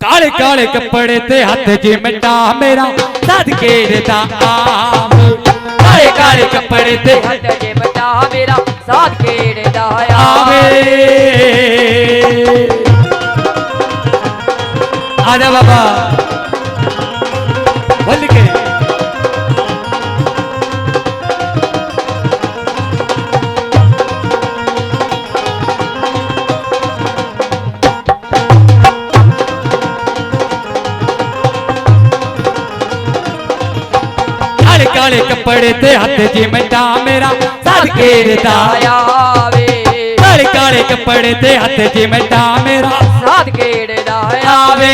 ਕਾਲੇ ਕਾਲੇ ਕੱਪੜੇ ਤੇ ਹੱਥ 'ਚ ਮਿੱਟਾ ਮੇਰਾ ਸਦਕੇ ਦੇ ਤਾਂ ਆਵੇ ਕਾਲੇ ਕਾਲੇ ਕੱਪੜੇ ਤੇ ਹੱਥ ਜੇ ਬਟਾ ਮੇਰਾ ਸਾਥ ਕਿਹੜੇ ਦਾ ਆਵੇ ਆਜਾ ਬਾਬਾ ਬੱਲ ਕੇ ਕਾਲੇ ਕਾਲੇ ਕੱਪੜੇ ਤੇ ਹੱਥ 'ਚ ਮਿੱਟਾ ਮੇਰਾ ਸਦਕੇ ਦੇ ਆਵੇ ਕਾਲੇ ਕਾਲੇ ਕੱਪੜੇ ਤੇ ਹੱਥ 'ਚ ਮਿੱਟਾ ਮੇਰਾ ਸਾਥ ਕਿਹੜੇ ਦਾ ਆਵੇ।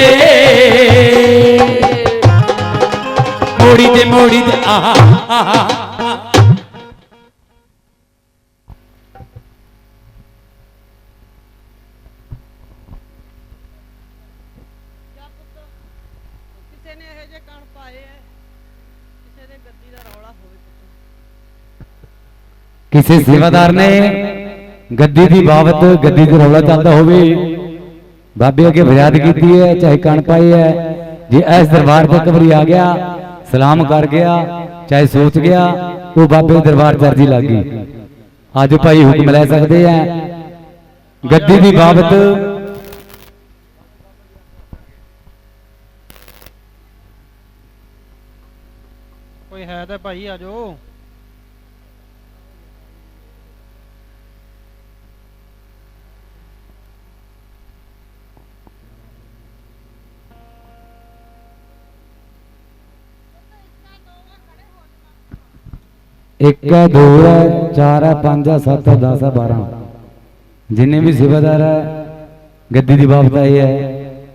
ਮੋੜੀ ਤੇ ਮੋੜੀ ਤੇ, ਆਹਾ ਆਹਾ। ਕਿਸੇ ਸੇਵਾਦਾਰ ਨੇ ਗੱਦੀ ਦੀ ਬਾਬਤ ਗੱਦੀ ਦੇ ਰੌਲਾ ਚੱਲਦਾ ਹੋਵੇ। ਬਾਬੇ ਅਗੇ ਫਰਿਆਦ ਕੀਤੀ ਹੈ ਚਾਹੇ ਕਣ ਪਾਈ ਹੈ। ਜੇ ਇਸ ਦਰਬਾਰ ਤੇ ਕਬਰੀ ਆ ਗਿਆ ਸਲਾਮ ਕਰ ਗਿਆ ਚਾਹੇ ਸੋਚ ਗਿਆ ਉਹ ਬਾਬੇ ਦਰਬਾਰ ਦਰਜੀ ਲੱਗ ਗਈ। ਅੱਜ ਭਾਈ ਹੁਕਮ ਲੈ ਸਕਦੇ ਆ ਗੱਦੀ ਦੀ ਬਾਬਤ ਕੋਈ ਹੈ ਤਾਂ ਭਾਈ ਆਜੋ 1 ਹੈ ਹੈ 4 ਹੈ ਹੈ ਜਿੰਨੇ ਵੀ ਸੇਵਾਦਾਰ ਹੈ, ਗੱਦੀ ਦੀ ਬਾਬਤਾ ਇਹ ਹੈ।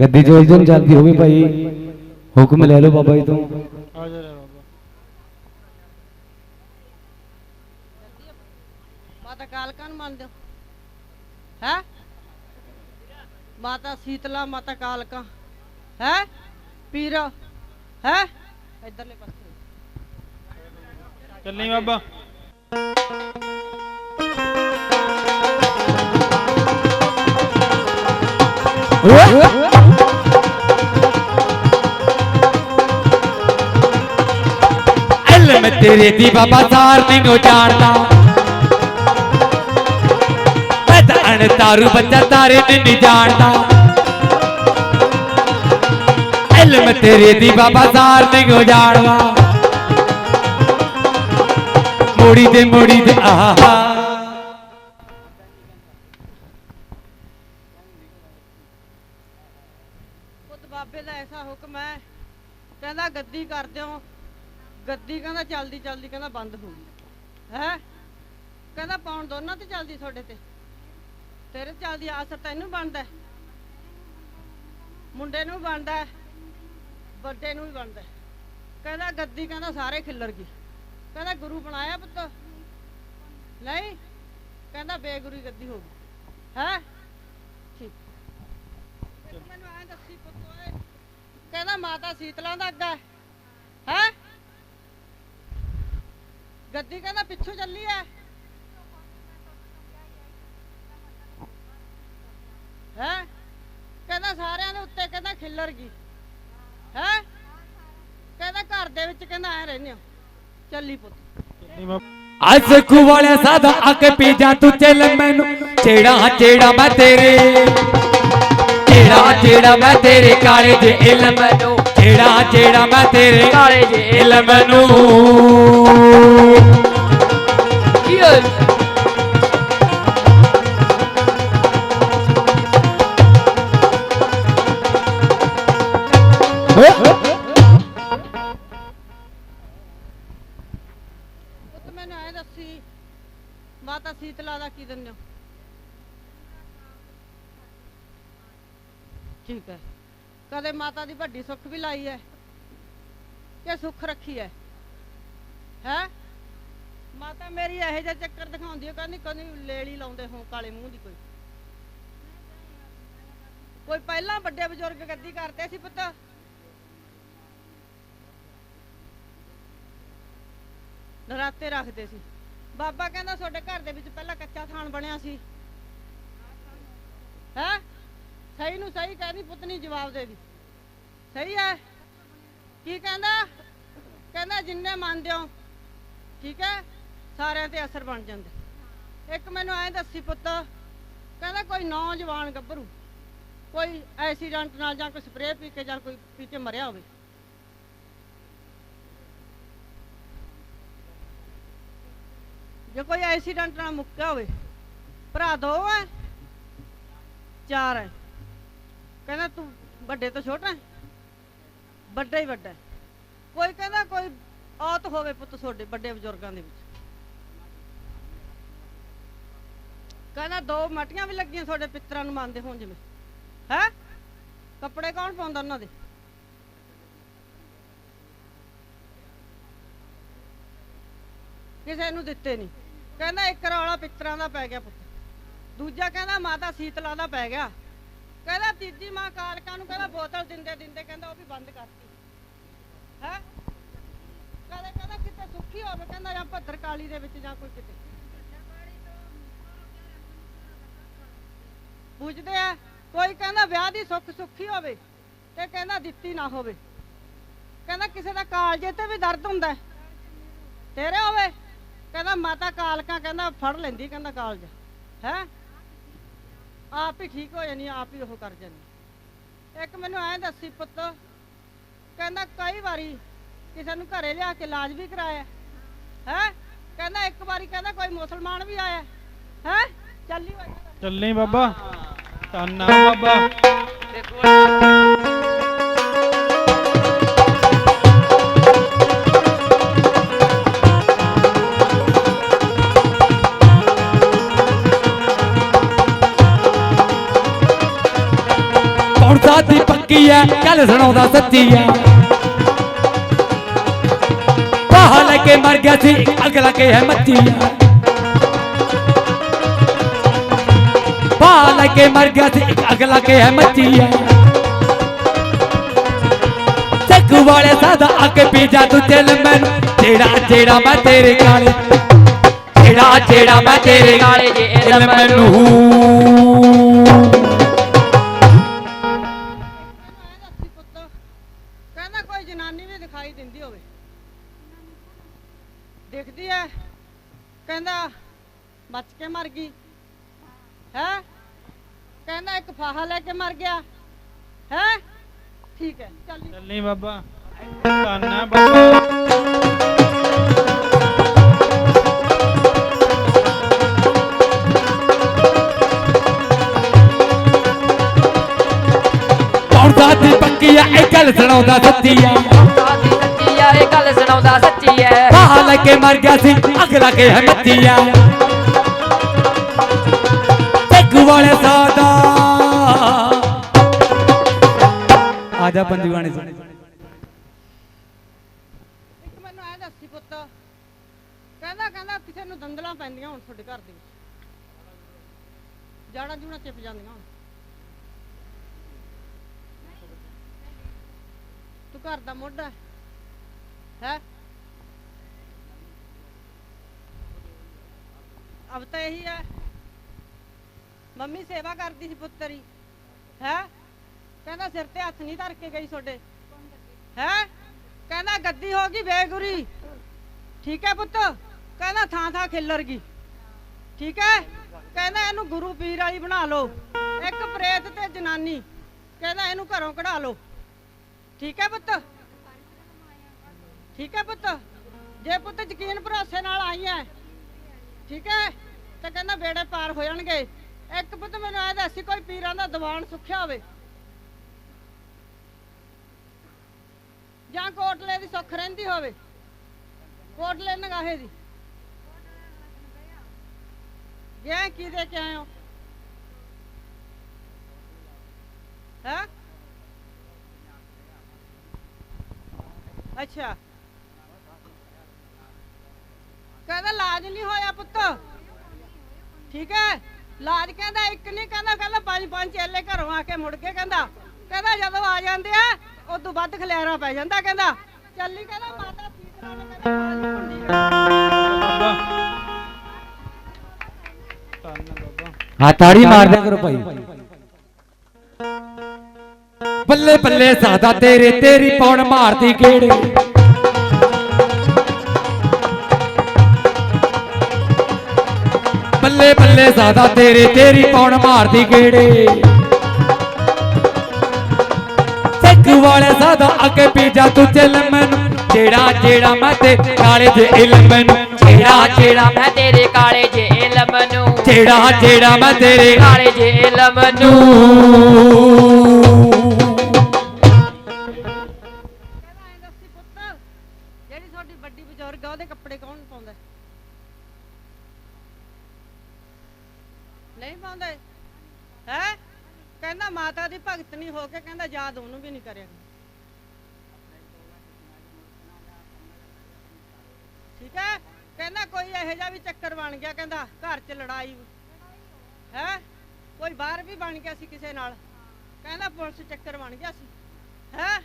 ਗੱਦੀ ਜੋ ਇਦੋਂ ਚੱਲਦੀ ਹੋਵੇ ਭਾਈ, ਹੁਕਮ ਲੈ ਲਓ ਬਾਬਾ ਜੀ ਤੋਂ। ਮਾਤਾ ਸੀਤਲਾ, ਮਾਤਾ ਕਾਲਕਾ। ਹੈ? ਪੀਰਾ, ਹੈ? ਇਧਰਲੇ ਪਾਸੇ। ਚੱਲੀ ਬਾਬਾ। ਇਲਮ ਤੇਰੇ ਦੀ ਬਾਬਾ ਸਾਰ ਮੈਨੂੰ ਜਾਣਦਾ। ਮੈਂ ਤਾਂ ਅਣ ਤਾਰੂ ਬੱਚਾ ਤਾਰੇ ਨੂੰ ਨਹੀਂ ਜਾਣਦਾ। ਇਲਮ ਤੇਰੇ ਦੀ ਬਾਬਾ ਸਾਰ ਮੈਨੂੰ ਜਾਣਦਾ। ਮੋੜੀ ਤੇ ਮੋੜੀ ਤੇ, ਆਹਾ ਬਾਬੇ ਦਾ ਐਸਾ ਹੁਕਮ ਹੈ, ਕਹਿੰਦਾ ਗੱਦੀ ਕਰ ਦਿਓ। ਗੱਦੀ ਕਹਿੰਦਾ ਚਲਦੀ ਚਲਦੀ ਕਹਿੰਦਾ ਬੰਦ ਹੋ ਗਈ। ਹੈ? ਕਹਿੰਦਾ ਪਾਉਣ ਦੋਨਾਂ ਤੇ ਚੱਲਦੀ ਤੁਹਾਡੇ ਤੇ? ਤੇਰੇ ਤੇ ਚੱਲਦੀ ਆਸਰ ਤੈਨੂੰ ਬਣਦਾ ਮੁੰਡੇ ਨੂੰ ਬਣਦਾ ਵੱਡੇ ਨੂੰ ਵੀ ਬਣਦਾ ਕਹਿੰਦਾ ਗੱਦੀ ਕਹਿੰਦਾ ਸਾਰੇ ਖਿੱਲਰ ਗਈ ਕਹਿੰਦਾ ਗੁਰੂ ਬਣਾਇਆ ਪੁੱਤ। ਨਹੀਂ ਕਹਿੰਦਾ ਬੇਗੁਰੀ ਗੱਦੀ ਹੋ ਗਈ। ਹੈ? ਠੀਕ। ਤੇ ਤੂੰ ਮੈਨੂੰ ਐਂ ਦੱਸੀ ਪੁੱਤ ਓਏ ਕਹਿੰਦਾ ਮਾਤਾ ਸੀਤਲਾ ਦਾ ਅੱਗਾ ਹੈ। ਹੈਂ? ਗੱਦੀ ਕਹਿੰਦਾ ਪਿੱਛੋਂ ਚੱਲੀ ਐ। ਹੈ? ਕਹਿੰਦਾ ਸਾਰਿਆਂ ਦੇ ਉੱਤੇ ਕਹਿੰਦਾ ਖਿੱਲਰ ਗਈ। ਹੈ? ਕਹਿੰਦਾ ਘਰ ਦੇ ਵਿੱਚ ਕਹਿੰਦਾ ਐ ਰਹਿੰਦੇ ਹੋ। ਚੱਲੀ ਪੁੱਤ। ਵਾਲਿਆ ਸਾਦਾ ਆ ਕੇ ਪੀ ਜਾ ਤੂੰ ਚੱਲ ਮੈਨੂੰ। ਛੇੜਾ ਛੇੜਾ ਮੈਂ ਤੇਰੇ। ਛੇੜਾ ਛੇੜਾ ਮੈਂ ਤੇਰੇ ਕਾਲੇ ਜੇ ਇਲਮ ਮੈਨੂੰ। ਛੇੜਾ ਛੇੜਾ ਮੈਂ ਤੇਰੇ ਕਾਲੇ ਜੇ ਇਲਮ ਨੂੰ ਕੀ ਹੋਇਆ? ਠੀਕ ਹੈ। ਕਦੇ ਮਾਤਾ ਦੀ ਵੱਡੀ ਸੁੱਖ ਵੀ ਲਾਈ ਹੈ ਕਿ ਸੁੱਖ ਰੱਖੀ ਹੈ? ਹੈ? ਮਾਤਾ ਮੇਰੀ ਇਹੋ ਜਿਹਾ ਚੱਕਰ ਦਿਖਾਉਂਦੀ ਹੈ, ਕਹਿੰਦੀ ਕਦੀ ਲੇਲੀ ਲਾਉਂਦੇ ਹੋ ਕਾਲੇ ਮੂੰਹ ਦੀ ਕੋਈ। ਕੋਈ ਪਹਿਲਾਂ ਵੱਡੇ ਬਜ਼ੁਰਗ ਗੱਦੀ ਕਰਦੇ ਸੀ ਪੁੱਤ? ਨਰਾਤੇ ਰੱਖਦੇ ਸੀ। ਬਾਬਾ ਕਹਿੰਦਾ ਤੁਹਾਡੇ ਘਰ ਦੇ ਵਿੱਚ ਪਹਿਲਾਂ ਕੱਚਾ ਥਾਨ ਬਣਿਆ ਸੀ। ਹੈ? ਸਹੀ ਨੂੰ ਸਹੀ ਕਹਿੰਦੀ ਪੁੱਤਨੀ ਜਵਾਬ ਦੇ ਦੀ। ਸਹੀ ਹੈ? ਕੀ ਕਹਿੰਦਾ? ਕਹਿੰਦਾ, ਜਿੰਨੇ ਮੰਨਦੇ ਹੋ, ਠੀਕ ਹੈ, ਸਾਰਿਆਂ ਤੇ ਅਸਰ ਬਣ ਜਾਂਦਾ। ਇੱਕ ਮੈਨੂੰ ਐਂ ਦੱਸੀ ਪੁੱਤ, ਕਹਿੰਦਾ ਕੋਈ ਨੌਜਵਾਨ ਗੱਭਰੂ, ਕੋਈ ਐਕਸੀਡੈਂਟ ਨਾਲ ਜਾਂ ਕੋਈ ਸਪਰੇਅ ਪੀ ਕੇ ਜਾਂ ਕੋਈ ਪੀ ਕੇ ਮਰਿਆ ਹੋਵੇ। ਜੇ ਕੋਈ ਐਕਸੀਡੈਂਟ ਨਾਲ ਮੁੱਕਿਆ ਹੋਵੇ, ਭਰਾ ਦੋ ਹੈ, ਚਾਰ ਹੈ। ਕਹਿੰਦਾ ਤੂੰ ਵੱਡੇ ਤੋਂ ਛੋਟਾ ਹੈ? ਵੱਡਾ ਹੀ ਵੱਡਾ ਕੋਈ ਕਹਿੰਦਾ ਕੋਈ ਔਤ ਹੋਵੇ ਪੁੱਤ ਤੁਹਾਡੇ ਵੱਡੇ ਬਜ਼ੁਰਗਾਂ ਦੇ ਵਿੱਚ। ਕਹਿੰਦਾ ਦੋ ਮਟੀਆਂ ਵੀ ਲੱਗੀਆਂ ਤੁਹਾਡੇ ਪਿੱਤਰਾਂ ਨੂੰ ਮੰਨਦੇ ਹੋਣ ਜਿਵੇਂ। ਹੈ? ਕੱਪੜੇ ਕੌਣ ਪਾਉਂਦਾ ਉਹਨਾਂ ਦੇ? ਕਿਸੇ ਨੂੰ ਦਿੱਤੇ ਨਹੀਂ। ਕਹਿੰਦਾ ਇੱਕ ਰੌਲਾ ਪਿੱਤਰਾਂ ਦਾ ਪੈ ਗਿਆ ਪੁੱਤ। ਦੂਜਾ ਕਹਿੰਦਾ ਮਾਤਾ ਸੀਤਲਾ ਦਾ ਪੈ ਗਿਆ। ਕਹਿੰਦਾ ਤੀਜੀ ਮਾਂ ਕਾਲਕਾ ਨੂੰ ਕਹਿੰਦਾ ਬੋਤਲ ਦਿੰਦੇ ਦਿੰਦੇ, ਕਹਿੰਦਾ ਉਹ ਵੀ ਬੰਦ ਕਰਤੀ। ਹੈ? ਕਹਿੰਦਾ ਕਹਿੰਦਾ ਕਿਤੇ ਸੁੱਖੀ ਹੋਵੇ, ਕਹਿੰਦਾ ਜਾਂ ਭੱਦਰ ਦੇ ਵਿੱਚ ਜਾਂ ਕੋਈ ਕਿਤੇ। ਪੁੱਛਦੇ ਆ, ਕੋਈ ਕਹਿੰਦਾ ਵਿਆਹ ਦੀ ਸੁੱਖ ਸੁੱਖੀ ਹੋਵੇ ਤੇ ਕਹਿੰਦਾ ਦਿੱਤੀ ਨਾ ਹੋਵੇ। ਕਹਿੰਦਾ ਕਿਸੇ ਦਾ ਕਾਲਜੇ ਤੇ ਵੀ ਦਰਦ ਹੁੰਦਾ ਤੇਰੇ ਹੋਵੇ। ਕਹਿੰਦਾ ਮਾਤਾ ਕਾਲਕਾ, ਕਹਿੰਦਾ ਫੜ ਲੈਂਦੀ, ਕਹਿੰਦਾ ਕਾਲਜ ਹੈ? ਆਪ ਹੀ ਠੀਕ ਹੋ ਜਾਣੀ ਆਪ ਹੀ ਉਹ ਕਰ ਜਾਣੀ ਇੱਕ ਮੈਨੂੰ ਐਂ ਦੱਸੀ ਪੁੱਤ ਕਹਿੰਦਾ ਕਈ ਵਾਰੀ ਕਿਸੇ ਨੂੰ ਘਰੇ ਲਿਆ ਕੇ ਇਲਾਜ ਵੀ ਕਰਾਇਆ। ਹੈ? ਕਹਿੰਦਾ ਇੱਕ ਵਾਰੀ ਕਹਿੰਦਾ ਕੋਈ ਮੁਸਲਮਾਨ ਵੀ ਆਇਆ। ਹੈ? ਚੱਲੀ ਚੱਲੀ ਬਾਬਾ। ਧੰਨਾ ਬਾਬਾ। ਪੱਕੀ ਐ? ਗੱਲ ਸੁਣਾਉਂਦਾ ਸੱਚੀ ਐ। ਬਾਹ ਲੈ ਕੇ ਮਰ ਗਿਆ ਸੀ ਅਗਲਾ ਕੇ ਹੈ ਮੱਤੀ ਐ। ਬਾਹ ਲੈ ਕੇ ਮਰ ਗਿਆ ਸੀ ਅਗਲਾ ਕੇ ਹੈ ਮੱਤੀ ਐ। ਚੱਕੂ ਵਾਲੇ ਸਾਦਾ ਕੇ ਪੀ ਜਾ ਤੂੰ ਦਿਲ ਮੈਨੂੰ ਜਿਹੜਾ ਜਿਹੜਾ ਮੈਂ ਤੇਰੇ ਕਾਲੇ ਜਿਹੜਾ ਜਿਹੜਾ ਮੈਂ ਤੇਰੇ ਕਾਲੇ ਜੇ ਮੈਨੂੰ। ਕਹਿੰਦਾ ਬਚ ਕੇ ਮਰ ਗਈ। ਹੈ? ਕਹਿੰਦਾ ਇੱਕ ਫਾਹਾ ਲੈ ਕੇ ਮਰ ਗਿਆ। ਹੈ? ਠੀਕ ਹੈ। ਚੱਲੀ ਬਾਬਾ। ਧੰਨਾ ਬਾਬਾ। ਕੌਣ ਸਾਦੀ ਪੱਕੀ ਐ ਇਹ ਗੱਲ ਸੁਣਾਉਂਦਾ ਸੱਚੀ ਐ ਇਹ ਗੱਲ ਸੁਣਾਉਂਦਾ ਸੱਚੀ ਐ ਲੈ ਕੇ ਮਰ ਗਿਆ ਸੀ ਅਗਲਾ ਕੇ ਹੈ ਮੱਤੀ ਵਾਲੇ ਸਾਦਾ ਆ ਜਾ ਗਾਣੇ ਸੁਣ ਇੱਕ ਮੈਨੂੰ ਐ ਦੱਸੀ ਪੁੱਤ। ਕਹਿੰਦਾ ਕਹਿੰਦਾ ਕਿਸੇ ਨੂੰ ਦੰਦਲਾਂ ਪੈਂਦੀਆਂ ਹੁਣ ਤੁਹਾਡੇ ਘਰ ਦੇ ਵਿੱਚ। ਜਾੜਾ ਜੂਣਾ ਚਿਪ ਜਾਂਦੀਆਂ ਹੁਣ। ਤੂੰ ਘਰ ਦਾ ਮੋਢਾ ਹੈ? ਅਬ ਤਾਂ ਇਹੀ ਹੈ ਮੰਮੀ ਸੇਵਾ ਕਰਦੀ ਸੀ ਪੁੱਤਰੀ ਹੈ ਕਹਿੰਦਾ ਸਿਰ ਤੇ ਹੱਥ ਨਹੀਂ ਧਰ ਕੇ ਗਈ ਤੁਹਾਡੇ ਹੈ ਕਹਿੰਦਾ ਗੱਦੀ ਹੋ ਗਈ ਬੇਗੁਰੀ ਠੀਕ ਹੈ ਪੁੱਤ ਕਹਿੰਦਾ ਥਾਂ ਥਾਂ ਖਿੱਲਰ ਗਈ ਠੀਕ ਹੈ ਕਹਿੰਦਾ ਇਹਨੂੰ ਗੁਰੂ ਪੀਰ ਵਾਲੀ ਬਣਾ ਲਓ ਇੱਕ ਪ੍ਰੇਤ ਤੇ ਜਨਾਨੀ ਕਹਿੰਦਾ ਇਹਨੂੰ ਘਰੋਂ ਕਢਾ ਲਓ ਠੀਕ ਹੈ ਪੁੱਤ ਠੀਕ ਹੈ ਪੁੱਤ ਜੇ ਪੁੱਤ ਯਕੀਨ ਭਰੋਸੇ ਨਾਲ ਆਈ ਹੈ ਠੀਕ ਹੈ ਤੇ ਕਹਿੰਦਾ ਬੇੜੇ ਪਾਰ ਹੋ ਜਾਣਗੇ। ਇੱਕ ਪੁੱਤ ਮੈਨੂੰ ਐ ਦੱਸੀ, ਕੋਈ ਪੀਰਾਂ ਦਾ ਦੀਵਾਨ ਸੁੱਖਿਆ ਹੋਵੇ? ਜਾਂ ਕੋਟਲੇ ਦੀ ਸੁੱਖ ਰਹਿੰਦੀ ਹੋਵੇ? ਕੋਟਲੇ ਨਗਾਹੇ ਦੀ। ਗਿਆ ਕੀ ਦੇ ਕੇ ਆਏ ਹੈ? ਅੱਛਾ। ਕਹਿੰਦਾ ਲਾਜ ਨਹੀਂ ਹੋਇਆ ਪੁੱਤ। ਠੀਕ ਹੈ? ਲਾਜ ਕਹਿੰਦਾ ਇੱਕ ਨਹੀਂ ਕਹਿੰਦਾ ਕਹਿੰਦਾ ਪੰਜ ਪੰਜ ਚੇਲੇ ਘਰੋਂ ਆ ਕੇ ਮੁੜ ਕੇ ਕਹਿੰਦਾ। ਕਹਿੰਦਾ ਜਦੋਂ ਆ ਜਾਂਦੇ ਆ ਉਦੋਂ ਵੱਧ ਖਲਿਆਰਾ ਪੈ ਜਾਂਦਾ ਕਹਿੰਦਾ। ਚੱਲੀ ਕਹਿੰਦਾ ਮਾਤਾ ਹਾਂ ਤਾੜੀ ਮਾਰ ਦਿਆ ਕਰੋ ਭਾਈ। ਬੱਲੇ ਬੱਲੇ ਸਾਦਾ ਤੇਰੇ ਤੇਰੀ ਪੌਣ ਮਾਰਦੀ ਗੇੜੇ ਬੱਲੇ ਬੱਲੇ ਸਾਦਾ ਤੇਰੇ ਤੇਰੀ ਪੌਣ ਮਾਰਦੀ ਗੇੜੇ ਸਿੱਖ ਵਾਲੇ ਸਾਦਾ ਅੱਗੇ ਪੀਜਾ ਤੂੰ ਚੱਲ ਮੈਨੂੰ। ਜਿਹੜਾ ਜਿਹੜਾ ਮੈਂ ਤੇ ਕਾਲੇ ਦੇ ਇਲਮ ਨੂੰ ਜਿਹੜਾ ਜਿਹੜਾ ਮੈਂ ਤੇਰੇ ਕਾਲੇ ਜੇ ਇਲਮ ਨੂੰ ਜਿਹੜਾ ਜਿਹੜਾ ਮੈਂ ਤੇਰੇ ਕਾਲੇ ਜੇ ਇਲਮ ਨੂੰ ਜਿਹੜੀ ਤੁਹਾਡੀ ਵੱਡੀ ਬਜ਼ੁਰਗ ਆ, ਉਹਦੇ ਕੱਪੜੇ ਕੌਣ ਪਾਉਂਦਾ ਨਹੀਂ ਪਾਉਂਦੇ ਹੈ? ਕਹਿੰਦਾ ਮਾਤਾ ਦੀ ਭਗਤ ਨਹੀਂ ਹੋ ਕੇ, ਕਹਿੰਦਾ ਯਾਦ ਉਹਨੂੰ ਵੀ ਨਹੀਂ ਕਰਿਆ। ਠੀਕ ਹੈ? ਕਹਿੰਦਾ ਕੋਈ ਇਹੋ ਜਿਹਾ ਵੀ ਚੱਕਰ ਬਣ ਗਿਆ, ਕਹਿੰਦਾ ਘਰ 'ਚ ਲੜਾਈ। ਹੈ? ਕੋਈ ਬਾਹਰ ਵੀ ਬਣ ਗਿਆ ਸੀ ਕਿਸੇ ਨਾਲ। ਕਹਿੰਦਾ ਪੁਲਿਸ ਚੱਕਰ ਬਣ ਗਿਆ ਸੀ। ਹੈ?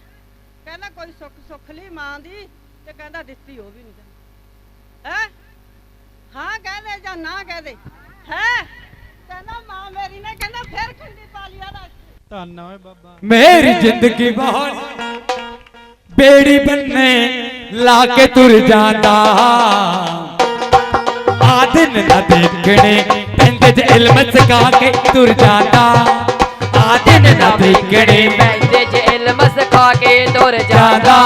ਕਹਿੰਦਾ ਕੋਈ ਸੁੱਖ ਸੁੱਖ ਲਈ ਮਾਂ ਦੀ ਤੇ ਕਹਿੰਦਾ ਦਿੱਤੀ ਉਹ ਵੀ ਨਹੀਂ। ਕਹਿੰਦਾ ਹੈ ਹਾਂ ਕਹਦੇ ਜਾਂ ਨਾ ਕਹਦੇ ਹੈ? ਕਹਿੰਦਾ ਮਾਂ ਮੇਰੀ ਨੇ ਕਹਿੰਦਾ ਫਿਰ ਖੰਡੀ ਪਾ ਲਿਆ ਦਾ ਧੰਨ ਓਏ ਬਾਬਾ। ਮੇਰੀ ਜ਼ਿੰਦਗੀ ਬਹੁਤ ਬੇੜੀ ਬੰਨੇ ਲਾ ਕੇ ਤੁਰ ਜਾਂਦਾ। ਆਦਨ ਨਾ ਦੇਖਣੇ ਪੈਂਦੇ ਚ ਇਲਮ ਸਿਖਾ ਕੇ ਤੁਰ ਜਾਂਦਾ। ਆਦਨ ਨਾ ਦੇਖਣੇ ਬੈਂਦੇ ਜੇ ਇਲਮ ਸਿਖਾ ਕੇ ਤੁਰ ਜਾਂਦਾ।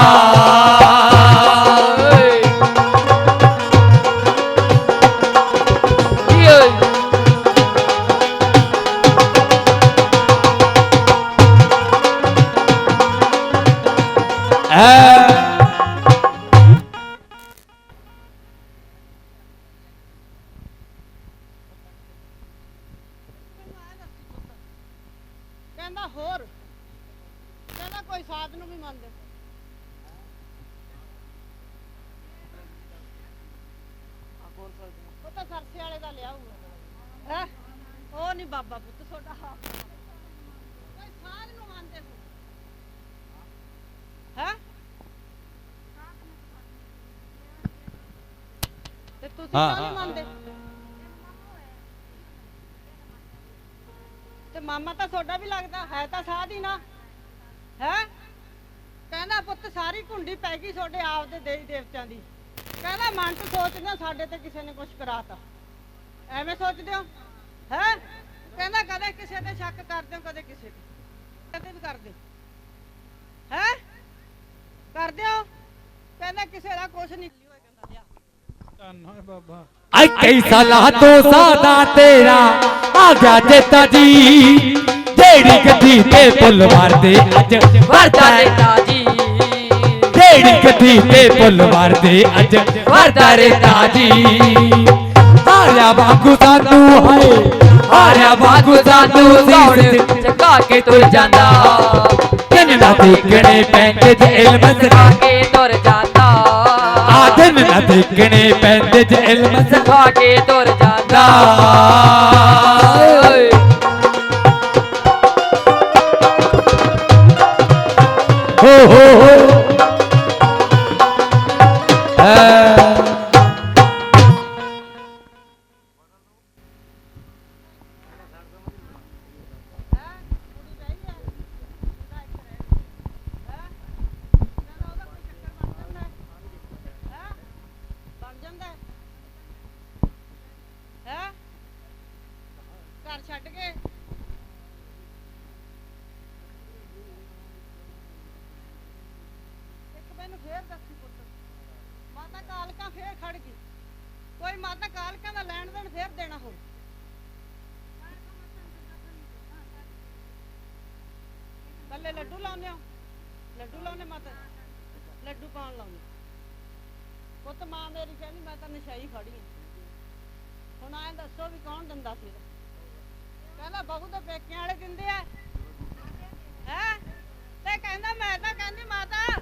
ਤੇ ਤੁਸੀਂ ਹਾਂ, ਕਿਉਂ ਹਾਂ, ਨਹੀਂ ਮੰਨਦੇ? ਤੇ ਮਾਮਾ ਤਾਂ ਤੁਹਾਡਾ ਵੀ ਲੱਗਦਾ ਹੈ ਤਾਂ ਸਾਧ ਹੀ ਨਾ। ਹੈ? ਕਹਿੰਦਾ ਪੁੱਤ ਸਾਰੀ ਕੁੰਡੀ ਪੈ ਗਈ ਤੁਹਾਡੇ ਆਪ ਦੇ ਦੇਵੀ ਦੇਵਤਿਆਂ ਦੀ। ਕਹਿੰਦਾ ਮਨ ਚ ਸੋਚਦੇ ਹੋ ਸਾਡੇ ਤੇ ਕਿਸੇ ਨੇ ਕੁਝ ਕਰਾਤਾ। ਐਵੇਂ ਸੋਚਦੇ ਹੋ? ਹੈ? ਕਹਿੰਦਾ ਕਦੇ ਕਿਸੇ ਤੇ ਸ਼ੱਕ ਕਰਦੇ ਹੋ ਕਦੇ ਕਿਸੇ ਤੇ। ਕਦੇ ਵੀ ਕਰਦੇ ਹੈ। ਕਰਦੇ ਹੋ? ਕਹਿੰਦਾ ਕਿਸੇ ਦਾ ਕੁਝ ਨਹੀਂ ਕਹਿੰਦਾ ਲਿਆ ਧੰਨ ਓਏ ਬਾਬਾ ਆਈ ਕਈ ਸਾਲਾਂ ਤੋਂ ਸਾਦਾ ਤੇਰਾ ਆ ਗਿਆ ਚੇਤਾ ਜੀ। ਜਿਹੜੀ ਗੱਦੀ ਤੇ ਫੁੱਲ ਮਾਰਦੇ ਅੱਜ ਵਰਦਾ ਵਰਦਾ ਦੇ ਰੇ ਤਾਜੀ ਜਿਹੜੀ ਗੱਦੀ ਤੇ ਫੁੱਲ ਮਾਰਦੇ ਅੱਜ ਵਰਦਾ ਰੇ ਤਾਜੀ। ਹਾਰਿਆ ਵਾਂਗੂ ਸਾਨੂੰ ਹਾਏ ਹਾਰਿਆ ਵਾਂਗੂ ਸਾਨੂੰ ਦੌੜ ਚਕਾ ਕੇ ਤੁਰ ਜਾਂਦਾ। ਕਿਨ ਨਾ ਦੇਖਣੇ ਪੈਂਦੇ ਜੇ ਇਲਮ ਸਿਖਾ ਕੇ ਤੁਰ ਜਾਂਦਾ। ਆਦਨ ਨਾ ਦੇਖਣੇ ਪੈਂਦੇ ਜੇ ਇਲਮ ਸਿਖਾ ਕੇ ਤੁਰ ਜਾਂਦਾ। ਹੋ ਹੋ। ਫੇਰ ਦੱਸੀ ਪੁੱਤ। ਮਾਤਾ ਕਾਲਕਾ ਫੇਰ ਖੜ ਗਈ। ਕੋਈ ਮਾਤਾ ਕਾਲਕਾ ਦਾ ਲੈਣ ਦੇਣ ਫੇਰ ਦੇਣਾ ਹੋ ਕੱਲੇ ਲੱਡੂ ਲਾਉਂਦੇ ਹੋ? ਲੱਡੂ ਲਾਉਂਦੇ ਮਾਤਾ? ਲੱਡੂ ਪਾਉਣ ਲਾਉਂਦੇ ਪੁੱਤ ਮਾਂ ਮੇਰੀ ਕਹਿੰਦੀ, ਮੈਂ ਤਾਂ ਨਸ਼ਾਈ ਖੜੀ ਹਾਂ। ਹੁਣ ਆਏ ਦੱਸੋ ਵੀ ਕੌਣ ਦਿੰਦਾ ਸੀ? ਇਹਦਾ? ਕਹਿੰਦਾ, ਬਹੂ ਦੇ ਪੇਕਿਆਂ ਵਾਲੇ ਦਿੰਦੇ ਆ। ਹੈ? ਤੇ ਕਹਿੰਦਾ, ਮੈਂ ਤਾਂ ਕਹਿੰਦੀ, ਮਾਤਾ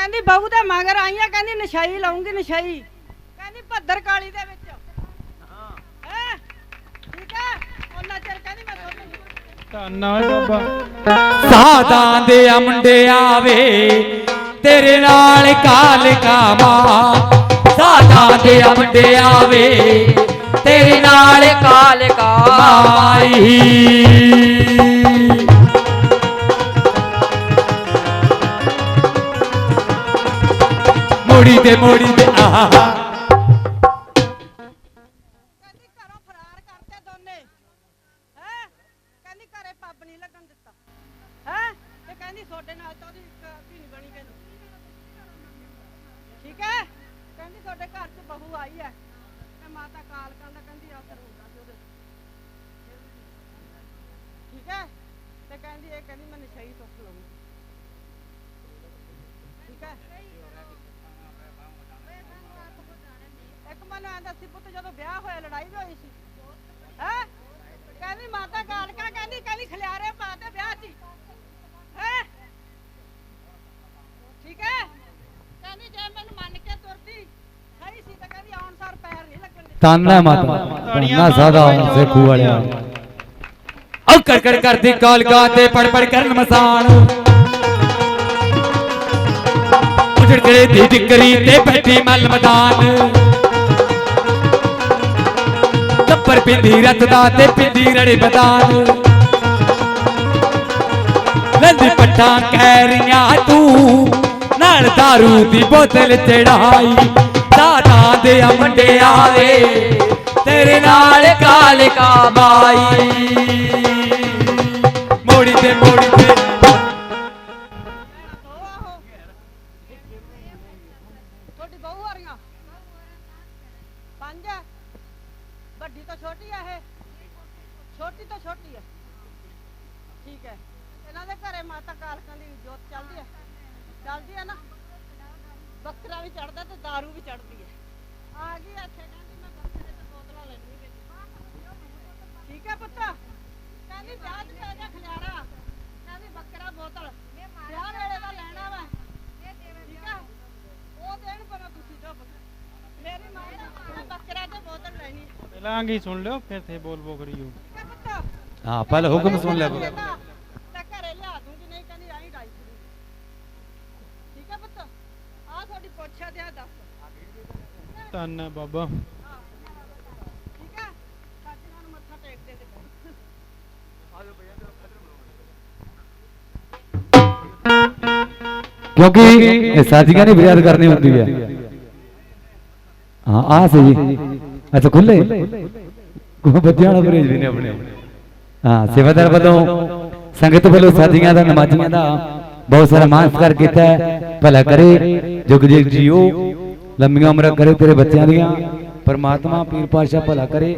ਕਹਿੰਦੀ ਬਹੂ ਦੇ ਮਗਰ ਆਈਆਂ ਕਹਿੰਦੀ ਨਸ਼ਾਈ ਲਾਉਂਗੀ ਨਸ਼ਾਈ। ਕਹਿੰਦੀ ਭੱਦਰ ਕਾਲੀ ਦੇ ਵਿੱਚ। ਹੈ? ਠੀਕ ਹੈ? ਉਹਨਾਂ ਚਿਰ ਕਹਿੰਦੀ ਮੈਂ ਤੁਹਾਨੂੰ ਧੰਨ ਓਏ ਬਾਬਾ। ਸਾਦਾਂ ਦੇ ਆ ਮੁੰਡੇ ਆਵੇ ਤੇਰੇ ਨਾਲ ਕਾਲ ਕਾਮਾ ਸਾਦਾਂ ਦੇ ਆ ਮੁੰਡੇ ਆਵੇ ਤੇਰੇ ਨਾਲ ਕਾਲ ਕਾ ਮਾਈ। ਮੋੜੀ ਤੇ ਮੋੜੀ ਤੇ, ਆਹਾ ਕਹਿੰਦੀ ਘਰੋਂ ਫਰਾਰ ਕਰਤੇ ਦੋਨੇ। ਹੈ? ਕਹਿੰਦੀ ਘਰੇ ਪੱਬ ਨਹੀਂ ਲੱਗਣ ਦਿੱਤਾ। ਹੈ? ਤੇ ਕਹਿੰਦੀ ਤੁਹਾਡੇ ਨਾਲ ਤਾਂ ਉਹਦੀ ਇੱਕ ਨਹੀਂ ਬਣੀ ਕਹਿੰਦੀ ਠੀਕ ਹੈ? ਕਹਿੰਦੀ ਤੁਹਾਡੇ ਘਰ 'ਚ ਬਹੂ ਆਈ ਹੈ। ਤੇ ਮਾਤਾ ਕਾਲ ਦਾ ਕਹਿੰਦੀ ਅਸਰ ਹੁੰਦਾ ਸੀ ਉਹਦੇ। ਠੀਕ ਹੈ? ਤੇ ਕਹਿੰਦੀ ਇਹ ਕਹਿੰਦੀ ਮੈਂ ਨਸ਼ਈ ਸੁੱਖ ਲਵਾਂਗੀ ਠੀਕ ਹੈ ਇੱਕ ਮੈਨੂੰ ਆਂਦਾ ਸੀ ਪੁੱਤ ਜਦੋਂ ਵਿਆਹ ਹੋਇਆ ਲੜਾਈ ਵੀ ਹੋਈ ਸੀ। ਹੈ? ਕਹਿੰਦੀ ਮਾਤਾ ਕਾਲਕਾ ਕਹਿੰਦੀ ਕਹਿੰਦੀ ਖਲਿਆਰੇ ਪਾ ਤੇ ਵਿਆਹ 'ਚ ਹੈ। ਠੀਕ ਹੈ? ਕਹਿੰਦੀ ਜੇ ਮੈਨੂੰ ਮੰਨ ਕੇ ਤੁਰਦੀ ਸਹੀ ਸੀ ਤਾਂ ਕਹਿੰਦੀ ਆਉਣ ਸਾਰ ਪੈਰ ਨਹੀਂ ਲੱਗਣ ਦਿੱਤੇ। ਤਾਨਾ ਮਾਤਾ। ਤਾਨਾ ਸਾਦਾ ਸੇਖੂ ਵਾਲਿਆ ਔ ਕੜਕੜ ਕਰਦੀ ਕਾਲਕਾ ਤੇ ਪੜ ਪੜ ਕਰਨ ਮਸਾਨ। ਉਜੜੜੇ ਦੀ ਟਿਕਰੀ ਤੇ ਬੈਠੀ ਮਲ ਮੈਦਾਨ। ਟੱਪਰ ਪਿੰਦੀ ਰਤ ਦਾ ਤੇ ਪਿੰਦੀ ਰੜੇ ਬਦਾਨ ਲੰਦੀ ਪੱਠਾਂ ਕਹਿਰੀਆਂ ਤੂੰ, ਨਾਲ दारू ਦੀ ਬੋਤਲ ਚੜਾਈ। ਦਾਦਾ ਦੇ ਮੁੰਡਿਆਂ ਦੇ ਤੇਰੇ ਨਾਲ ਕਾਲਕਾ ਬਾਈ ਮੋੜੀ ਤੇ ਮੋੜੀ ਤੇ ਚੱਲਦੀ ਹੈ ਨਾ। ਬੱਕਰਾ ਵੀ ਚੜਦਾ ਤੇ दारू ਵੀ ਚੜਦੀ ਹੈ ਆ ਗਈ ਇੱਥੇ ਕਹਿੰਦੀ ਮੈਂ ਬੱਕਰੇ ਤੇ ਬੋਤਲਾਂ ਲੈਣੀ ਹੈ ਠੀਕ ਹੈ ਪੁੱਤ। ਕਹਿੰਦੀ ਵਿਆਹ ਪੈ ਜਾ ਖਲਿਆਰਾ ਕਹਿੰਦੀ ਬੱਕਰਾ ਬੋਤਲ। ਵਿਆਹ ਵੇਲੇ ਦਾ ਲੈਣਾ ਵਾ। ਠੀਕ ਹੈ ਉਹ ਦੇਣ ਪਰ ਤੁਸੀਂ ਜੋ ਮੇਰੀ ਮਾਂ ਨੇ ਬੱਕਰਾ ਤੇ ਬੋਤਲ ਲੈਣੀ ਪਹਿਲਾਂ ਕੀ ਸੁਣ ਲਿਓ ਫਿਰ ਥੇ ਬੋਲ ਬੋਕਰੀ ਹੋ ਹੈ ਪਹਿਲੇ ਹੁਕਮ ਸੁਣ ਲੈ ਤਾਂ ਘਰੇ ਲਿਆ ਦੂੰਗੀ ਨਹੀਂ ਕਹਿੰਦੀ ਆਈ ਡਾਈ ਕਰੂ ਠੀਕ ਹੈ ਪੁੱਤ ਆ ਤੁਹਾਡੀ ਪੁੱਛਿਆ ਤੇ ਆ ਦੱਸ ਧੰਨ ਹੈ ਬਾਬਾ। ਕਿਉਂਕਿ ਸਾਥੀਆਂ ਨੇ ਬਰਿਆਦ ਕਰਨੀ ਹੁੰਦੀ ਹੈ। ਹਾਂ ਆ ਸਹੀ ਅੱਛਾ ਖੁੱਲੇ ਕੋ ਬੱਚਿਆਂ ਵਾਲਾ ਪਰਹੇਜ ਨੇ ਆਪਣੇ। ਹਾਂ ਸੇਵਾਦਾਰ ਵੱਲੋਂ ਸੰਗਤ ਵੱਲੋਂ ਸਾਥੀਆਂ ਦਾ ਨਮਾਜ਼ੀਆਂ ਦਾ ਬਹੁਤ ਸਾਰਾ ਮਾਨ ਸਤਿਕਾਰ ਕੀਤਾ ਭਲਾ ਕਰੇ ਜੁਗ ਜੁਗ ਜੀਓ। ਲੰਮੀਆਂ ਉਮਰਾਂ ਕਰੇ ਤੇਰੇ ਬੱਚਿਆਂ ਦੀਆਂ ਪਰਮਾਤਮਾ ਪੀਰ ਪਾਤਸ਼ਾਹ ਭਲਾ ਕਰੇ।